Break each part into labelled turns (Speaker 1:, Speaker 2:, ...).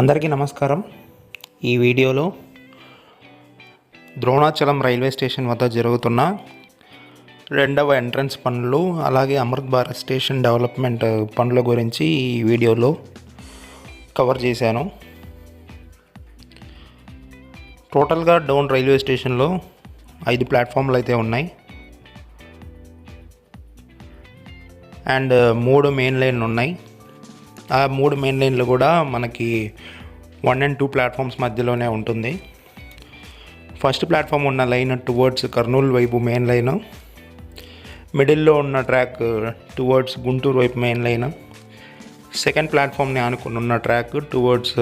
Speaker 1: అందరికీ నమస్కారం. ఈ వీడియోలో ద్రోణాచలం రైల్వే స్టేషన్ వద్ద జరుగుతున్న రెండవ ఎంట్రన్స్ పనులు అలాగే అమృత్ భారత్ స్టేషన్ డెవలప్మెంట్ పనుల గురించి ఈ వీడియోలో కవర్ చేశాను. టోటల్గా డౌన్ రైల్వే స్టేషన్లో ఐదు ప్లాట్ఫామ్లు అయితే ఉన్నాయి. అండ్ మూడు మెయిన్ లైన్లు ఉన్నాయి. ఆ మూడు మెయిన్ లైన్లు కూడా మనకి వన్ అండ్ టూ ప్లాట్ఫామ్స్ మధ్యలోనే ఉంటుంది. ఫస్ట్ ప్లాట్ఫామ్ ఉన్న లైన్ టువర్డ్స్ కర్నూలు వైపు మెయిన్ లైన్ మిడిల్లో ఉన్న ట్రాక్ టువర్డ్స్ గుంటూరు వైపు మెయిన్ లైన్ సెకండ్ ప్లాట్ఫామ్ని ఆనుకుని ఉన్న ట్రాక్ టువర్డ్స్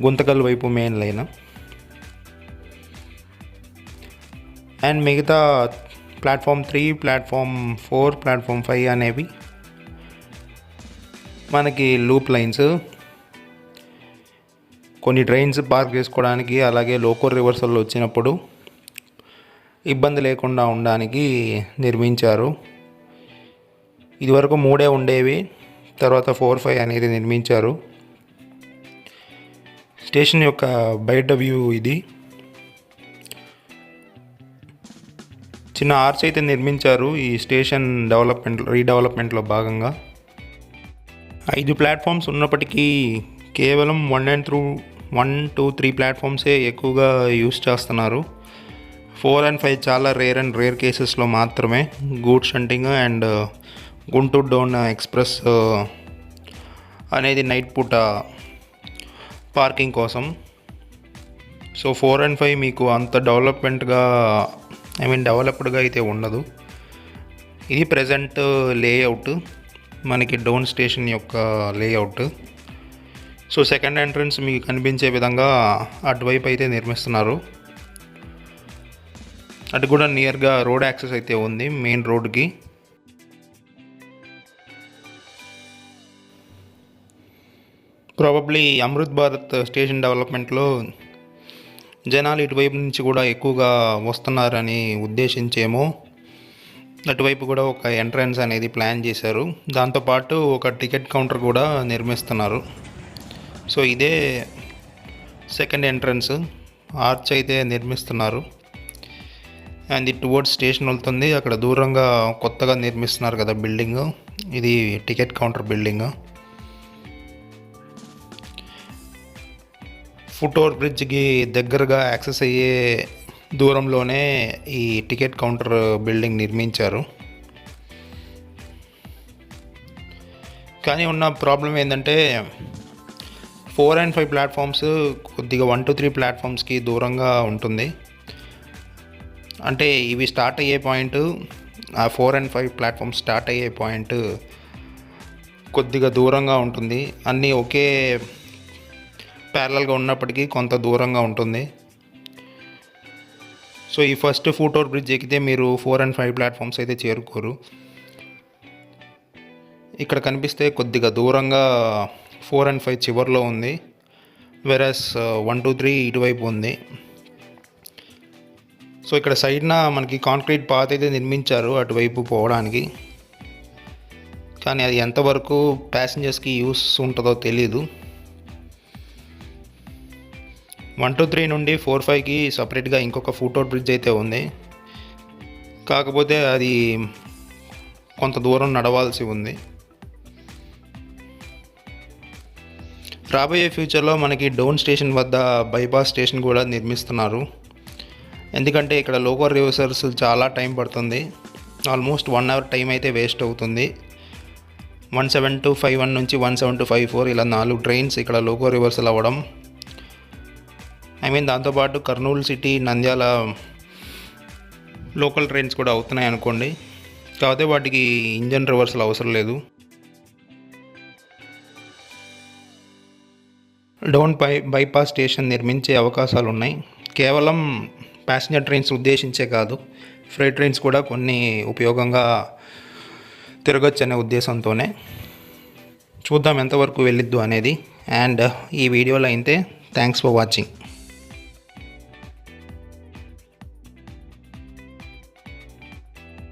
Speaker 1: గుంతకల్ వైపు మెయిన్ లైన్ అండ్ మిగతా platform three platform four platform five అనేవి మనకి లూప్ లైన్స్ కొన్ని ట్రైన్స్ పార్క్ చేసుకోవడానికి అలాగే లోకల్ రివర్సల్ వచ్చినప్పుడు ఇబ్బంది లేకుండా ఉండడానికి నిర్మించారు. ఇదివరకు మూడే ఉండేవి తర్వాత ఫోర్ ఫైవ్ అనేది నిర్మించారు. స్టేషన్ యొక్క బయట వ్యూ ఇది. చిన్న ఆర్చ్ అయితే నిర్మించారు ఈ స్టేషన్ డెవలప్మెంట్ రీడెవలప్మెంట్లో భాగంగా. ఐదు ప్లాట్ఫామ్స్ ఉన్నప్పటికీ కేవలం one and through one two three ప్లాట్ఫామ్సే ఎక్కువగా యూస్ చేస్తున్నారు. ఫోర్ అండ్ ఫైవ్ చాలా రేర్ అండ్ రేర్ కేసెస్లో మాత్రమే goods shunting and Guntur down express అనేది నైట్ పూట పార్కింగ్ కోసం. సో ఫోర్ అండ్ ఫైవ్ మీకు అంత డెవలప్మెంట్గా ఐ మీన్ డెవలప్డ్గా అయితే ఉండదు. ఇది ప్రజెంట్ లేఅవుట్. మనకి డౌన్ స్టేషన్ యొక్క లేఅవుట్. సో సెకండ్ ఎంట్రన్స్ మీకు కనిపించే విధంగా అటువైపు అయితే నిర్మిస్తున్నారు. అటు కూడా నియర్గా రోడ్ యాక్సెస్ అయితే ఉంది మెయిన్ రోడ్కి. ప్రాబబ్లీ అమృత్ భారత్ స్టేషన్ డెవలప్మెంట్లో జనాలు ఇటువైపు నుంచి కూడా ఎక్కువగా వస్తున్నారని ఉద్దేశించేమో. అటువైపు కూడా ఒక ఎంట్రన్స్ అనేది ప్లాన్ చేశారు. దాంతోపాటు ఒక టికెట్ కౌంటర్ కూడా నిర్మిస్తున్నారు. సో ఇదే సెకండ్ ఎంట్రన్స్. ఆర్చ్ అయితే నిర్మిస్తున్నారు. అండ్ ఇది టువర్డ్స్ స్టేషన్ వెళ్తుంది. అక్కడ దూరంగా కొత్తగా నిర్మిస్తున్నారు కదా బిల్డింగ్. ఇది ticket counter building. Foot over బ్రిడ్జ్కి దగ్గరగా యాక్సెస్ అయ్యే దూరంలోనే ఈ టికెట్ కౌంటర్ బిల్డింగ్ నిర్మించారు. కానీ ఉన్న ప్రాబ్లం ఏంటంటే ఫోర్ అండ్ ఫైవ్ ప్లాట్ఫామ్స్ కొద్దిగా వన్ టు త్రీ ప్లాట్ఫామ్స్కి దూరంగా ఉంటుంది. అంటే ఇవి స్టార్ట్ అయ్యే పాయింట్ ఆ four and five platforms start అయ్యే పాయింట్ కొద్దిగా దూరంగా ఉంటుంది. అన్నీ ఒకే ప్యారలల్గా ఉన్నప్పటికీ కొంత దూరంగా ఉంటుంది. సో ఈ ఫస్ట్ ఫుట్ ఓవర్ బ్రిడ్జ్ ఎక్కితే మీరు ఫోర్ అండ్ ఫైవ్ ప్లాట్ఫామ్స్ అయితే చేరుకోరు. ఇక్కడ కనిపిస్తే కొద్దిగా దూరంగా ఫోర్ అండ్ ఫైవ్ చివర్లో ఉంది. వెరస్ వన్ టూ త్రీ ఇటువైపు ఉంది. సో ఇక్కడ సైడ్న మనకి కాంక్రీట్ పాత్ అయితే నిర్మించారు అటువైపు పోవడానికి. కానీ అది ఎంతవరకు ప్యాసింజర్స్కి యూస్ ఉంటుందో తెలీదు. వన్ టూ త్రీ నుండి ఫోర్ ఫైవ్కి సపరేట్గా ఇంకొక ఫుట్ఓవర్ బ్రిడ్జ్ అయితే ఉంది. కాకపోతే అది కొంత దూరం నడవాల్సి ఉంది. రాబోయే ఫ్యూచర్లో మనకి డౌన్ స్టేషన్ వద్ద బైపాస్ స్టేషన్ కూడా నిర్మిస్తున్నారు. ఎందుకంటే ఇక్కడ లోకల్ రివర్సర్స్ చాలా టైం పడుతుంది. ఆల్మోస్ట్ వన్ అవర్ టైం అయితే వేస్ట్ అవుతుంది. One seven two five one నుంచి one seven two five four ఇలా నాలుగు ట్రైన్స్ ఇక్కడ లోకో రివర్సల్ అవ్వడం ఐ మీన్ దాంతోపాటు Kurnool city Nandyal local trains కూడా అవుతున్నాయి అనుకోండి. కాకపోతే వాటికి ఇంజన్ రివర్సల్ అవసరం లేదు. డౌన్ బై బైపాస్ స్టేషన్ నిర్మించే అవకాశాలు ఉన్నాయి. కేవలం ప్యాసింజర్ ట్రైన్స్ ఉద్దేశించే కాదు ఫ్రైట్ ట్రైన్స్ కూడా కొన్ని ఉపయోగంగా తిరగచ్చు అనే ఉద్దేశంతోనే. చూద్దాం ఎంతవరకు వెళ్ళిద్దు అనేది. అండ్ ఈ వీడియోలో అయితే థ్యాంక్స్ ఫర్ వాచింగ్